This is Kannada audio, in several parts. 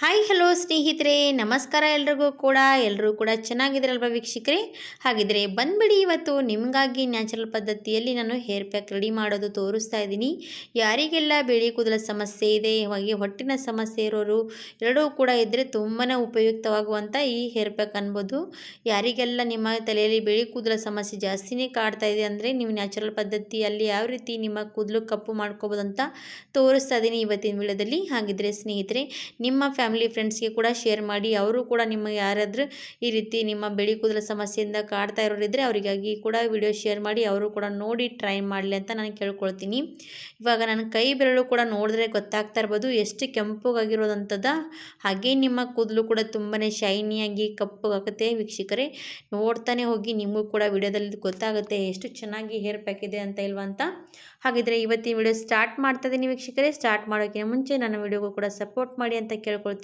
ಹಾಯ್, ಹಲೋ ಸ್ನೇಹಿತರೆ. ನಮಸ್ಕಾರ ಎಲ್ರಿಗೂ ಕೂಡ. ಎಲ್ಲರೂ ಕೂಡ ಚೆನ್ನಾಗಿದ್ರಲ್ವ ವೀಕ್ಷಕರೇ? ಹಾಗಿದ್ರೆ ಬಂದ್ಬಿಡಿ ಇವತ್ತು ನಿಮಗಾಗಿ ನ್ಯಾಚುರಲ್ ಪದ್ಧತಿಯಲ್ಲಿ ನಾನು ಹೇರ್ ಪ್ಯಾಕ್ ರೆಡಿ ಮಾಡೋದು ತೋರಿಸ್ತಾ ಇದ್ದೀನಿ. ಯಾರಿಗೆಲ್ಲ ಬಿಳಿ ಕೂದಲ ಸಮಸ್ಯೆ ಇದೆ, ಹಾಗೆ ಹೊಟ್ಟಿನ ಸಮಸ್ಯೆ ಇರೋರು ಎರಡೂ ಕೂಡ ಇದ್ದರೆ ತುಂಬಾ ಉಪಯುಕ್ತವಾಗುವಂಥ ಈ ಹೇರ್ ಪ್ಯಾಕ್ ಅನ್ಬೋದು. ಯಾರಿಗೆಲ್ಲ ನಿಮ್ಮ ತಲೆಯಲ್ಲಿ ಬಿಳಿ ಕೂದಲ ಸಮಸ್ಯೆ ಜಾಸ್ತಿನೇ ಕಾಡ್ತಾ ಇದೆ ಅಂದರೆ ನೀವು ನ್ಯಾಚುರಲ್ ಪದ್ಧತಿಯಲ್ಲಿ ಯಾವ ರೀತಿ ನಿಮ್ಮ ಕೂದಲು ಕಪ್ಪು ಮಾಡ್ಕೋಬೋದು ಅಂತ ತೋರಿಸ್ತಾ ಇದ್ದೀನಿ ಇವತ್ತಿನ ವಿಡಿಯೋದಲ್ಲಿ ಹಾಗಿದ್ರೆ ಸ್ನೇಹಿತರೆ, ನಿಮ್ಮ ಫ್ಯಾಮಿಲಿ ಫ್ರೆಂಡ್ಸ್ಗೆ ಕೂಡ ಶೇರ್ ಮಾಡಿ, ಅವರು ಕೂಡ ನಿಮಗೆ ಯಾರಾದರೂ ಈ ರೀತಿ ನಿಮ್ಮ ಬೆಳಿ ಕೂದಲ ಸಮಸ್ಯೆಯಿಂದ ಕಾಡ್ತಾ ಇರೋರಿದ್ದರೆ ಅವರಿಗಾಗಿ ಕೂಡ ವಿಡಿಯೋ ಶೇರ್ ಮಾಡಿ, ಅವರು ಕೂಡ ನೋಡಿ ಟ್ರೈ ಮಾಡಲಿ ಅಂತ ನಾನು ಕೇಳ್ಕೊಳ್ತೀನಿ. ಇವಾಗ ನನ್ನ ಕೈ ಬೆರಳು ಕೂಡ ನೋಡಿದ್ರೆ ಗೊತ್ತಾಗ್ತಾ ಇರ್ಬೋದು, ಎಷ್ಟು ಕೆಂಪುಗಾಗಿರೋದಂಥದ. ಹಾಗೆ ನಿಮ್ಮ ಕೂದಲು ಕೂಡ ತುಂಬಾ ಶೈನಿಯಾಗಿ ಕಪ್ಪಗಾಗುತ್ತೆ ವೀಕ್ಷಕರೇ. ನೋಡ್ತಾನೆ ಹೋಗಿ, ನಿಮಗೂ ಕೂಡ ವಿಡಿಯೋದಲ್ಲಿ ಗೊತ್ತಾಗುತ್ತೆ, ಎಷ್ಟು ಚೆನ್ನಾಗಿ ಹೇರ್ ಪ್ಯಾಕ್ ಇದೆ ಅಂತ ಇಲ್ವಾ ಅಂತ. ಹಾಗಿದ್ರೆ ಇವತ್ತಿನ ವಿಡಿಯೋ ಸ್ಟಾರ್ಟ್ ಮಾಡ್ತಾ ಇದ್ದೀನಿ ವೀಕ್ಷಕರೇ. ಸ್ಟಾರ್ಟ್ ಮಾಡೋಕ್ಕಿಂತ ಮುಂಚೆ ನನ್ನ ವಿಡಿಯೋಗೂ ಕೂಡ ಸಪೋರ್ಟ್ ಮಾಡಿ ಅಂತ ಕೇಳ್ಕೊಳ್ತೀನಿ.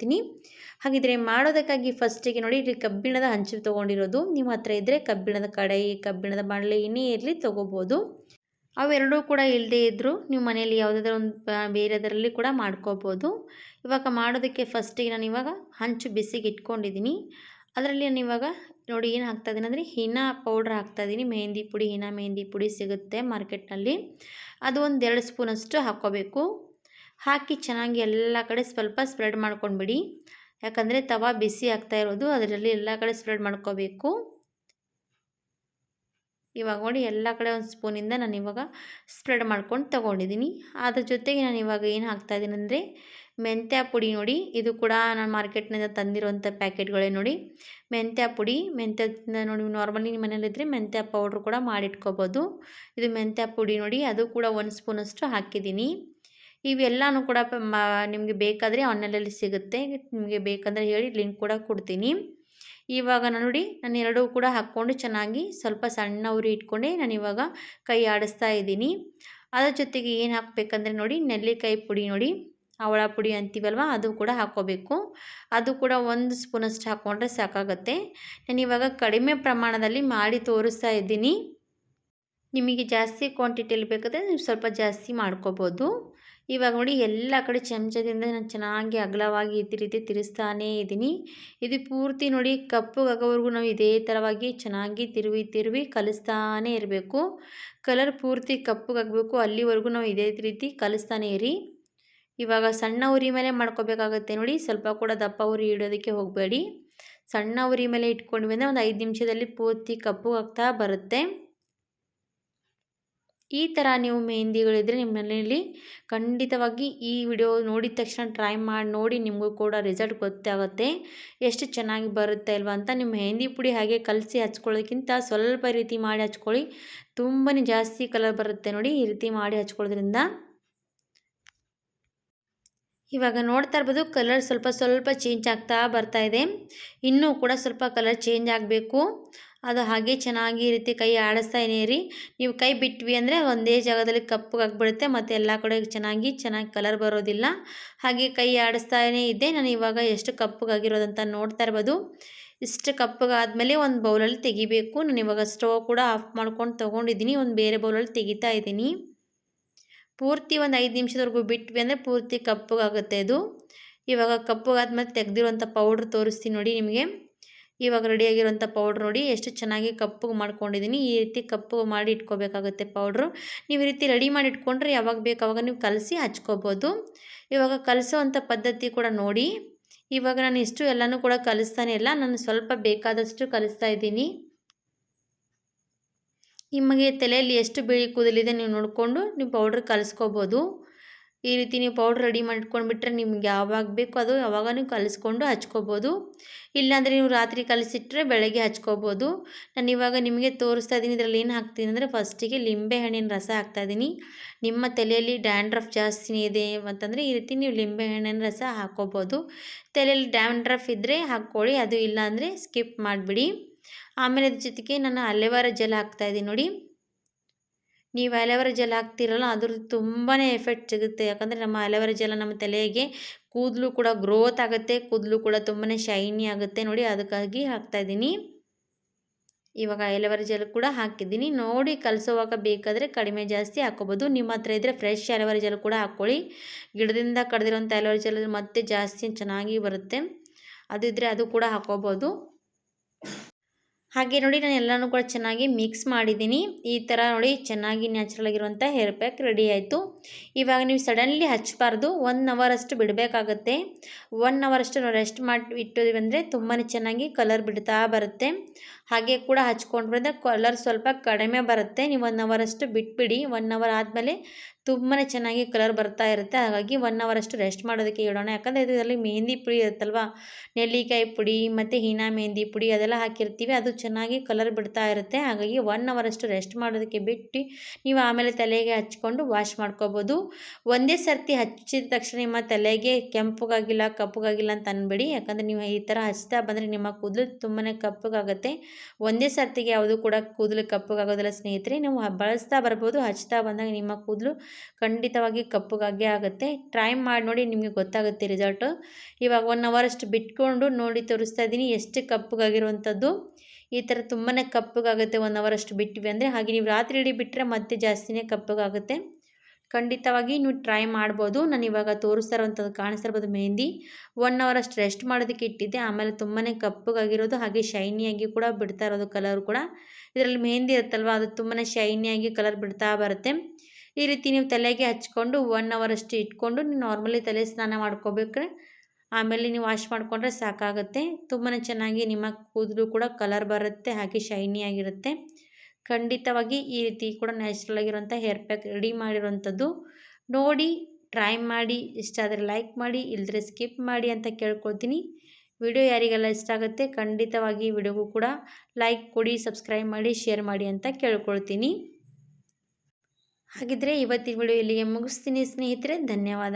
ಹಾಗಿದ್ರೆ ಮಾಡೋದಕ್ಕಾಗಿ ಫಸ್ಟಿಗೆ ನೋಡಿ, ಇಲ್ಲಿ ಕಬ್ಬಿಣದ ಹಂಚು ತೊಗೊಂಡಿರೋದು. ನಿಮ್ಮ ಹತ್ರ ಇದ್ದರೆ ಕಬ್ಬಿಣದ ಕಡಾಯಿ ಕಬ್ಬಿಣದ ಬಾಣಲೆ ಏನೇ ಇರಲಿ ತೊಗೋಬೋದು. ಅವೆರಡೂ ಕೂಡ ಇಲ್ಲದೇ ಇದ್ದರೂ ನೀವು ಮನೆಯಲ್ಲಿ ಯಾವುದಾದ್ರೂ ಒಂದು ಬೇರೆದರಲ್ಲಿ ಕೂಡ ಮಾಡ್ಕೋಬೋದು. ಇವಾಗ ಮಾಡೋದಕ್ಕೆ ಫಸ್ಟಿಗೆ ನಾನು ಇವಾಗ ಹಂಚು ಬಿಸಿಗೆ ಇಟ್ಕೊಂಡಿದ್ದೀನಿ. ಅದರಲ್ಲಿ ನಾನು ಇವಾಗ ನೋಡಿ ಏನು ಹಾಕ್ತಾ ಇದ್ದೀನಿ ಅಂದರೆ, ಹಿನ ಪೌಡ್ರ್ ಹಾಕ್ತಾಯಿದ್ದೀನಿ ಮೆಹಂದಿ ಪುಡಿ, ಹಿನಾ ಮೆಹಂದಿ ಪುಡಿ ಸಿಗುತ್ತೆ ಮಾರ್ಕೆಟ್ನಲ್ಲಿ. ಅದು ಒಂದು ಎರಡು ಸ್ಪೂನಷ್ಟು ಹಾಕ್ಕೋಬೇಕು. ಹಾಕಿ ಚೆನ್ನಾಗಿ ಎಲ್ಲ ಕಡೆ ಸ್ವಲ್ಪ ಸ್ಪ್ರೆಡ್ ಮಾಡ್ಕೊಂಡ್ಬಿಡಿ. ಯಾಕಂದರೆ ತವಾ ಬಿಸಿ ಆಗ್ತಾ ಇರೋದು, ಅದರಲ್ಲಿ ಎಲ್ಲ ಕಡೆ ಸ್ಪ್ರೆಡ್ ಮಾಡ್ಕೋಬೇಕು. ಇವಾಗ ನೋಡಿ, ಎಲ್ಲ ಕಡೆ ಒಂದು ಸ್ಪೂನಿಂದ ನಾನು ಇವಾಗ ಸ್ಪ್ರೆಡ್ ಮಾಡ್ಕೊಂಡು ತೊಗೊಂಡಿದ್ದೀನಿ ಅದ್ರ ಜೊತೆಗೆ ನಾನು ಇವಾಗ ಏನು ಹಾಕ್ತಾಯಿದ್ದೀನಿ ಅಂದರೆ, ಮೆಂತ್ಯ ಪುಡಿ ನೋಡಿ. ಇದು ಕೂಡ ನಾನು ಮಾರ್ಕೆಟ್ನಿಂದ ತಂದಿರುವಂಥ ಪ್ಯಾಕೆಟ್ಗಳೇ ನೋಡಿ. ಮೆಂತ್ಯ ಪುಡಿ ಮೆಂತ್ಯ ನೋಡಿ ನಾರ್ಮಲಿ ನಿಮ್ಮ ಮನೇಲಿದ್ದರೆ ಮೆಂತ್ಯ ಪೌಡ್ರ್ ಕೂಡ ಮಾಡಿಟ್ಕೋಬೋದು. ಇದು ಮೆಂತ್ಯ ಪುಡಿ ನೋಡಿ, ಅದು ಕೂಡ ಒಂದು ಸ್ಪೂನಷ್ಟು ಹಾಕಿದ್ದೀನಿ ಇವೆಲ್ಲನೂ ಕೂಡ ನಿಮಗೆ ಬೇಕಾದರೆ ಆನ್ಲೈನಲ್ಲಿ ಸಿಗುತ್ತೆ. ನಿಮಗೆ ಬೇಕಂದರೆ ಹೇಳಿ ಲಿಂಕ್ ಕೂಡ ಕೊಡ್ತೀನಿ. ಇವಾಗ ನೋಡಿ, ನಾನು ಎರಡೂ ಕೂಡ ಹಾಕ್ಕೊಂಡು ಚೆನ್ನಾಗಿ ಸ್ವಲ್ಪ ಸಣ್ಣ ಉರಿ ಇಟ್ಕೊಂಡೆ. ನಾನು ಇವಾಗ ಕೈ ಆಡಿಸ್ತಾ ಇದ್ದೀನಿ. ಅದರ ಜೊತೆಗೆ ಏನು ಹಾಕಬೇಕಂದ್ರೆ ನೋಡಿ, ನೆಲ್ಲಿಕಾಯಿ ಪುಡಿ ನೋಡಿ. ಅವಳ ಪುಡಿ ಅಂತೀವಲ್ವ, ಅದು ಕೂಡ ಹಾಕ್ಕೋಬೇಕು. ಅದು ಕೂಡ ಒಂದು ಸ್ಪೂನಷ್ಟು ಹಾಕ್ಕೊಂಡ್ರೆ ಸಾಕಾಗುತ್ತೆ. ನಾನು ಇವಾಗ ಕಡಿಮೆ ಪ್ರಮಾಣದಲ್ಲಿ ಮಾಡಿ ತೋರಿಸ್ತಾ ಇದ್ದೀನಿ. ನಿಮಗೆ ಜಾಸ್ತಿ ಕ್ವಾಂಟಿಟಿಯಲ್ಲಿ ಬೇಕಾದರೆ ನೀವು ಸ್ವಲ್ಪ ಜಾಸ್ತಿ ಮಾಡ್ಕೋಬೋದು. ಇವಾಗ ನೋಡಿ ಎಲ್ಲ ಕಡೆ ಚಮಚದಿಂದ ನಾನು ಚೆನ್ನಾಗಿ ಅಗಲವಾಗಿ ಇದ್ದ ರೀತಿ ತಿರುಸ್ತಾನೇ ಇದ್ದೀನಿ. ಇದು ಪೂರ್ತಿ ನೋಡಿ ಕಪ್ಪಗಾಗೋವರೆಗೂ ನಾವು ಇದೇ ಥರವಾಗಿ ಚೆನ್ನಾಗಿ ತಿರುವಿ ತಿರುವಿ ಕಲಿಸ್ತಾನೇ ಇರಬೇಕು. ಕಲರ್ ಪೂರ್ತಿ ಕಪ್ಪಗಾಗಬೇಕು ಅಲ್ಲಿವರೆಗೂ ನಾವು ಇದೇ ರೀತಿ ಕಲಿಸ್ತಾನೇ ಇರಿ. ಇವಾಗ ಸಣ್ಣ ಉರಿ ಮೇಲೆ ಮಾಡ್ಕೋಬೇಕಾಗುತ್ತೆ ನೋಡಿ. ಸ್ವಲ್ಪ ಕೂಡ ದಪ್ಪ ಉರಿ ಇಡೋದಕ್ಕೆ ಹೋಗಬೇಡಿ. ಸಣ್ಣ ಉರಿ ಮೇಲೆ ಇಟ್ಕೊಂಡ್ವಿ ಅಂದರೆ ಒಂದು ಐದು ನಿಮಿಷದಲ್ಲಿ ಪೂರ್ತಿ ಕಪ್ಪು ಆಗ್ತಾ ಬರುತ್ತೆ. ಈ ಥರ ನೀವು ಮೆಹಂದಿಗಳಿದ್ರೆ ನಿಮ್ಮ ಮನೆಯಲ್ಲಿ ಖಂಡಿತವಾಗಿ ಈ ವಿಡಿಯೋ ನೋಡಿದ ತಕ್ಷಣ ಟ್ರೈ ಮಾಡಿ ನೋಡಿ ನಿಮಗೂ ಕೂಡ ರಿಸಲ್ಟ್ ಗೊತ್ತಾಗುತ್ತೆ. ಎಷ್ಟು ಚೆನ್ನಾಗಿ ಬರುತ್ತೆ ಅಲ್ವಾ ಅಂತ ನಿಮ್ಮ ಮೆಹಂದಿ ಪುಡಿ ಹಾಗೆ ಕಲಸಿ ಹಚ್ಕೊಳ್ಳೋದಕ್ಕಿಂತ ಸ್ವಲ್ಪ ರೀತಿ ಮಾಡಿ ಹಚ್ಕೊಳ್ಳಿ. ತುಂಬಾ ಜಾಸ್ತಿ ಕಲರ್ ಬರುತ್ತೆ ನೋಡಿ ಈ ರೀತಿ ಮಾಡಿ ಹಚ್ಕೊಳ್ಳೋದ್ರಿಂದ. ಇವಾಗ ನೋಡ್ತಾ ಇರ್ಬೋದು ಕಲರ್ ಸ್ವಲ್ಪ ಸ್ವಲ್ಪ ಚೇಂಜ್ ಆಗ್ತಾ ಬರ್ತಾ ಇದೆ. ಇನ್ನೂ ಕೂಡ ಸ್ವಲ್ಪ ಕಲರ್ ಚೇಂಜ್ ಆಗಬೇಕು. ಅದು ಹಾಗೆ ಚೆನ್ನಾಗಿ ರೀತಿ ಕೈ ಆಡಿಸ್ತಾನೇ ರೀ ನೀವು ಕೈ ಬಿಟ್ವಿ ಅಂದರೆ ಒಂದೇ ಜಾಗದಲ್ಲಿ ಕಪ್ಪಗಾಗ್ಬಿಡುತ್ತೆ ಮತ್ತು ಎಲ್ಲ ಕಡೆ ಚೆನ್ನಾಗಿ ಚೆನ್ನಾಗಿ ಕಲರ್ ಬರೋದಿಲ್ಲ. ಹಾಗೆ ಕೈ ಆಡಿಸ್ತಾನೇ ಇದ್ದೆ. ನಾನು ಇವಾಗ ಎಷ್ಟು ಕಪ್ಪಗಾಗಿರೋದಂತ ನೋಡ್ತಾ ಇರ್ಬೋದು. ಇಷ್ಟು ಕಪ್ಪಗಾದಮೇಲೆ ಒಂದು ಬೌಲಲ್ಲಿ ತೆಗಿಬೇಕು. ನಾನು ಇವಾಗ ಸ್ಟವ್ ಕೂಡ ಆಫ್ ಮಾಡ್ಕೊಂಡು ತೊಗೊಂಡಿದ್ದೀನಿ. ಒಂದು ಬೇರೆ ಬೌಲಲ್ಲಿ ತೆಗಿತಾ ಇದ್ದೀನಿ. ಪೂರ್ತಿ ಒಂದು ಐದು ನಿಮಿಷದವರೆಗೂ ಬಿಟ್ವಿ ಅಂದರೆ ಪೂರ್ತಿ ಕಪ್ಪಗಾಗುತ್ತೆ ಅದು. ಇವಾಗ ಕಪ್ಪಗಾದ್ಮೇಲೆ ತೆಗೆದಿರುವಂಥ ಪೌಡ್ರ್ ತೋರಿಸ್ತೀನಿ ನೋಡಿ ನಿಮಗೆ. ಇವಾಗ ರೆಡಿಯಾಗಿರುವಂಥ ಪೌಡ್ರ್ ನೋಡಿ ಎಷ್ಟು ಚೆನ್ನಾಗಿ ಕಪ್ಪಗೆ ಮಾಡ್ಕೊಂಡಿದ್ದೀನಿ. ಈ ರೀತಿ ಕಪ್ಪಗೆ ಮಾಡಿ ಇಟ್ಕೋಬೇಕಾಗುತ್ತೆ ಪೌಡ್ರು ನೀವು ಈ ರೀತಿ ರೆಡಿ ಮಾಡಿ ಇಟ್ಕೊಂಡ್ರೆ ಯಾವಾಗ ಬೇಕು ಅವಾಗ ನೀವು ಕಲಸಿ ಹಚ್ಕೋಬೋದು. ಇವಾಗ ಕಲಸೋವಂಥ ಪದ್ಧತಿ ಕೂಡ ನೋಡಿ. ಇವಾಗ ನಾನು ಇಷ್ಟು ಎಲ್ಲನೂ ಕೂಡ ಕಲಿಸ್ತಾನೆ ಇಲ್ಲ. ನಾನು ಸ್ವಲ್ಪ ಬೇಕಾದಷ್ಟು ಕಲಿಸ್ತಾ ಇದ್ದೀನಿ. ನಿಮಗೆ ತಲೆಯಲ್ಲಿ ಎಷ್ಟು ಬಿಳಿ ಕೂದಲಿದೆ ನೀವು ನೋಡಿಕೊಂಡು ನೀವು ಪೌಡ್ರ್ ಕಲಿಸ್ಕೋಬೋದು. ಈ ರೀತಿ ನೀವು ಪೌಡ್ರ್ ರೆಡಿ ಮಾಡ್ಕೊಂಡ್ಬಿಟ್ರೆ ನಿಮ್ಗೆ ಯಾವಾಗ ಬೇಕು ಅದು ಯಾವಾಗ ನೀವು ಕಲಿಸ್ಕೊಂಡು ಹಚ್ಕೋಬೋದು. ಇಲ್ಲಾಂದರೆ ನೀವು ರಾತ್ರಿ ಕಲಿಸಿಟ್ರೆ ಬೆಳಗ್ಗೆ ಹಚ್ಕೋಬೋದು. ನಾನು ಇವಾಗ ನಿಮಗೆ ತೋರಿಸ್ತಾ ಇದ್ದೀನಿ, ಇದರಲ್ಲಿ ಏನು ಹಾಕ್ತೀನಿ ಅಂದರೆ ಫಸ್ಟಿಗೆ ಲಿಂಬೆ ಹಣ್ಣಿನ ರಸ ಹಾಕ್ತಾಯಿದ್ದೀನಿ ನಿಮ್ಮ ತಲೆಯಲ್ಲಿ ಡ್ಯಾಂಡ್ರಫ್ ಜಾಸ್ತಿ ಇದೆ ಅಂತಂದರೆ ಈ ರೀತಿ ನೀವು ಲಿಂಬೆ ಹಣ್ಣಿನ ರಸ ಹಾಕ್ಕೋಬೋದು ತಲೆಯಲ್ಲಿ ಡ್ಯಾಂಡ್ರಫ್ ಇದ್ದರೆ ಹಾಕ್ಕೊಳ್ಳಿ, ಅದು ಇಲ್ಲಾಂದರೆ ಸ್ಕಿಪ್ ಮಾಡಿಬಿಡಿ. ಆಮೇಲೆ ಅದ್ರ ಜೊತೆಗೆ ನಾನು ಅಲೆವಾರ ಜೆಲ್ ಹಾಕ್ತಾಯಿದ್ದೀನಿ ನೋಡಿ. ನೀವು ಅಲೆವರ ಜೆಲ್ ಹಾಕ್ತಿರಲ್ಲ ಅದ್ರದ್ದು ತುಂಬಾ ಎಫೆಕ್ಟ್ ಸಿಗುತ್ತೆ. ಯಾಕಂದರೆ ನಮ್ಮ ಅಲೆವರ ಜೆಲ್ ನಮ್ಮ ತಲೆಗೆ ಕೂದಲು ಕೂಡ ಗ್ರೋತ್ ಆಗುತ್ತೆ, ಕೂದಲು ಕೂಡ ತುಂಬಾ ಶೈನಿ ಆಗುತ್ತೆ ನೋಡಿ ಅದಕ್ಕಾಗಿ ಹಾಕ್ತಾಯಿದ್ದೀನಿ ಇವಾಗ ಅಲೆವಾರ ಜೆಲ್ ಕೂಡ ಹಾಕಿದ್ದೀನಿ. ನೋಡಿ ಕಲಸೋವಾಗ ಬೇಕಾದರೆ ಕಡಿಮೆ ಜಾಸ್ತಿ ಹಾಕೋಬೋದು. ನಿಮ್ಮ ಹತ್ರ ಇದ್ದರೆ ಫ್ರೆಶ್ ಅಲೆವರ ಜೆಲ್ ಕೂಡ ಹಾಕ್ಕೊಳ್ಳಿ. ಗಿಡದಿಂದ ಕಡ್ದಿರೋಂಥ ಅಲೆವಾರ ಜೆಲ್ ಮತ್ತೆ ಜಾಸ್ತಿ ಚೆನ್ನಾಗಿ ಬರುತ್ತೆ. ಅದಿದ್ದರೆ ಅದು ಕೂಡ ಹಾಕ್ಕೋಬೋದು ಹಾಗೆ ನೋಡಿ ನಾನು ಎಲ್ಲನೂ ಕೂಡ ಚೆನ್ನಾಗಿ ಮಿಕ್ಸ್ ಮಾಡಿದ್ದೀನಿ. ಈ ಥರ ನೋಡಿ ಚೆನ್ನಾಗಿ ನ್ಯಾಚುರಲ್ ಆಗಿರುವಂಥ ಹೇರ್ ಪ್ಯಾಕ್ ರೆಡಿ ಆಯಿತು. ಇವಾಗ ನೀವು ಸಡನ್ಲಿ ಹಚ್ಚಬಾರ್ದು ಒನ್ ಅವರಷ್ಟು ಬಿಡಬೇಕಾಗತ್ತೆ. ಒನ್ ಅವರಷ್ಟು ನಾವು ರೆಸ್ಟ್ ಮಾಡಿ ಇಟ್ಟಿದ್ವಿ ಅಂದರೆ ತುಂಬಾ ಚೆನ್ನಾಗಿ ಕಲರ್ ಬಿಡ್ತಾ ಬರುತ್ತೆ. ಹಾಗೆ ಕೂಡ ಹಚ್ಕೊಂಡ್ರೆ ಕಲರ್ ಸ್ವಲ್ಪ ಕಡಿಮೆ ಬರುತ್ತೆ. ನೀವು ಒನ್ ಅವರಷ್ಟು ಬಿಟ್ಬಿಡಿ. ಒನ್ ಅವರ್ ಆದಮೇಲೆ ತುಂಬಾ ಚೆನ್ನಾಗಿ ಕಲರ್ ಬರ್ತಾ ಇರುತ್ತೆ. ಹಾಗಾಗಿ ಒನ್ ಅಷ್ಟು ರೆಸ್ಟ್ ಮಾಡೋದಕ್ಕೆ ಇಡೋಣ ಯಾಕಂದರೆ ಇದರಲ್ಲಿ ಮೆಹಂದಿ ಪುಡಿ ಇರುತ್ತಲ್ವ? ನೆಲ್ಲಿಕಾಯಿ ಪುಡಿ ಮತ್ತು ಹೀನಾ ಮೆಹಂದಿ ಪುಡಿ ಅದೆಲ್ಲ ಹಾಕಿರ್ತೀವಿ. ಅದು ಚೆನ್ನಾಗಿ ಕಲರ್ ಬಿಡ್ತಾ ಇರುತ್ತೆ. ಹಾಗಾಗಿ ಒನ್ ಅವರಷ್ಟು ರೆಸ್ಟ್ ಮಾಡೋದಕ್ಕೆ ಬಿಟ್ಟು ನೀವು ಆಮೇಲೆ ತಲೆಗೆ ಹಚ್ಕೊಂಡು ವಾಶ್ ಮಾಡ್ಕೋಬೋದು. ಒಂದೇ ಸರ್ತಿ ಹಚ್ಚಿದ ತಕ್ಷಣ ನಿಮ್ಮ ತಲೆಗೆ ಕೆಂಪಗಾಗಿಲ್ಲ, ಕಪ್ಪಗಾಗಿಲ್ಲ ಅಂತ ಅನ್ಬೇಡಿ. ಯಾಕಂದರೆ ನೀವು ಈ ಥರ ಹಚ್ತಾ ಬಂದರೆ ನಿಮ್ಮ ಕೂದಲು ತುಂಬಾ ಕಪ್ಪಗಾಗುತ್ತೆ. ಒಂದೇ ಸರ್ತಿಗೆ ಯಾವುದು ಕೂಡ ಕೂದಲು ಕಪ್ಪಗಾಗೋದಿಲ್ಲ ಸ್ನೇಹಿತರೆ. ನೀವು ಬಳಸ್ತಾ ಬರ್ಬೋದು. ಹಚ್ತಾ ಬಂದಾಗ ನಿಮ್ಮ ಕೂದಲು ಖಂಡಿತವಾಗಿ ಕಪ್ಪಗಾಗೇ ಆಗುತ್ತೆ. ಟ್ರೈ ಮಾಡಿ ನೋಡಿ ನಿಮಗೆ ಗೊತ್ತಾಗುತ್ತೆ ರಿಸಲ್ಟು ಇವಾಗ ಒನ್ ಅವರಷ್ಟು ಬಿಟ್ಕೊಂಡು ನೋಡಿ ತೋರಿಸ್ತಾ ಇದ್ದೀನಿ ಎಷ್ಟು ಕಪ್ಪಗಾಗಿರುವಂಥದ್ದು. ಈ ಥರ ತುಂಬಾ ಕಪ್ಪಗಾಗುತ್ತೆ ಒನ್ ಅವರಷ್ಟು ಬಿಟ್ಟಿವಿ ಅಂದರೆ ಹಾಗೆ ನೀವು ರಾತ್ರಿ ಇಡೀ ಬಿಟ್ಟರೆ ಮತ್ತೆ ಜಾಸ್ತಿನೇ ಕಪ್ಪಗಾಗುತ್ತೆ. ಖಂಡಿತವಾಗಿ ನೀವು ಟ್ರೈ ಮಾಡ್ಬೋದು. ನಾನು ಇವಾಗ ತೋರಿಸ್ತಾ ಇರೋವಂಥದ್ದು ಕಾಣಿಸ್ತಾ ಇರ್ಬೋದು ಮೆಹಂದಿ ಒನ್ ಅವರ್ ಅಷ್ಟು ರೆಸ್ಟ್ ಮಾಡೋದಕ್ಕೆ ಇಟ್ಟಿದ್ದೆ. ಆಮೇಲೆ ತುಂಬಾ ಕಪ್ಪಗಾಗಿರೋದು ಹಾಗೆ ಶೈನಿಯಾಗಿ ಕೂಡ ಬಿಡ್ತಾ ಇರೋದು ಕಲರ್ ಕೂಡ. ಇದರಲ್ಲಿ ಮೆಹಂದಿ ಇರುತ್ತಲ್ವ ಅದು ತುಂಬಾ ಶೈನಿಯಾಗಿ ಕಲರ್ ಬಿಡ್ತಾ ಬರುತ್ತೆ. ಈ ರೀತಿ ನೀವು ತಲೆಗೆ ಹಚ್ಕೊಂಡು ಒನ್ ಅವರಷ್ಟು ಇಟ್ಕೊಂಡು ನೀವು ನಾರ್ಮಲಿ ತಲೆ ಸ್ನಾನ ಮಾಡ್ಕೋಬೇಕ್ರೆ, ಆಮೇಲೆ ನೀವು ವಾಶ್ ಮಾಡಿಕೊಂಡ್ರೆ ಸಾಕಾಗುತ್ತೆ. ತುಂಬಾ ಚೆನ್ನಾಗಿ ನಿಮ್ಮ ಕೂದಲು ಕೂಡ ಕಲರ್ ಬರುತ್ತೆ, ಹಾಗೆ ಶೈನಿಯಾಗಿರುತ್ತೆ ಖಂಡಿತವಾಗಿ ಈ ರೀತಿ ಕೂಡ ನ್ಯಾಚುರಲ್ ಆಗಿರುವಂಥ ಹೇರ್ ಪ್ಯಾಕ್ ರೆಡಿ ಮಾಡಿರುವಂಥದ್ದು. ನೋಡಿ ಟ್ರೈ ಮಾಡಿ, ಇಷ್ಟ ಆದರೆ ಲೈಕ್ ಮಾಡಿ ಇಲ್ಲದ್ರೆ ಸ್ಕಿಪ್ ಮಾಡಿ ಅಂತ ಕೇಳ್ಕೊಳ್ತೀನಿ. ವಿಡಿಯೋ ಯಾರಿಗೆಲ್ಲ ಇಷ್ಟ ಆಗುತ್ತೆ ಖಂಡಿತವಾಗಿ ವಿಡಿಯೋಗೂ ಕೂಡ ಲೈಕ್ ಕೊಡಿ ಸಬ್ಸ್ಕ್ರೈಬ್ ಮಾಡಿ ಶೇರ್ ಮಾಡಿ ಅಂತ ಕೇಳ್ಕೊಳ್ತೀನಿ. ಹಾಗಿದ್ರೆ ಇವತ್ತಿನ ವಿಡಿಯೋ ಇಲ್ಲಿಗೆ ಮುಗಿಸ್ತೀನಿ ಸ್ನೇಹಿತರೆ ಧನ್ಯವಾದ.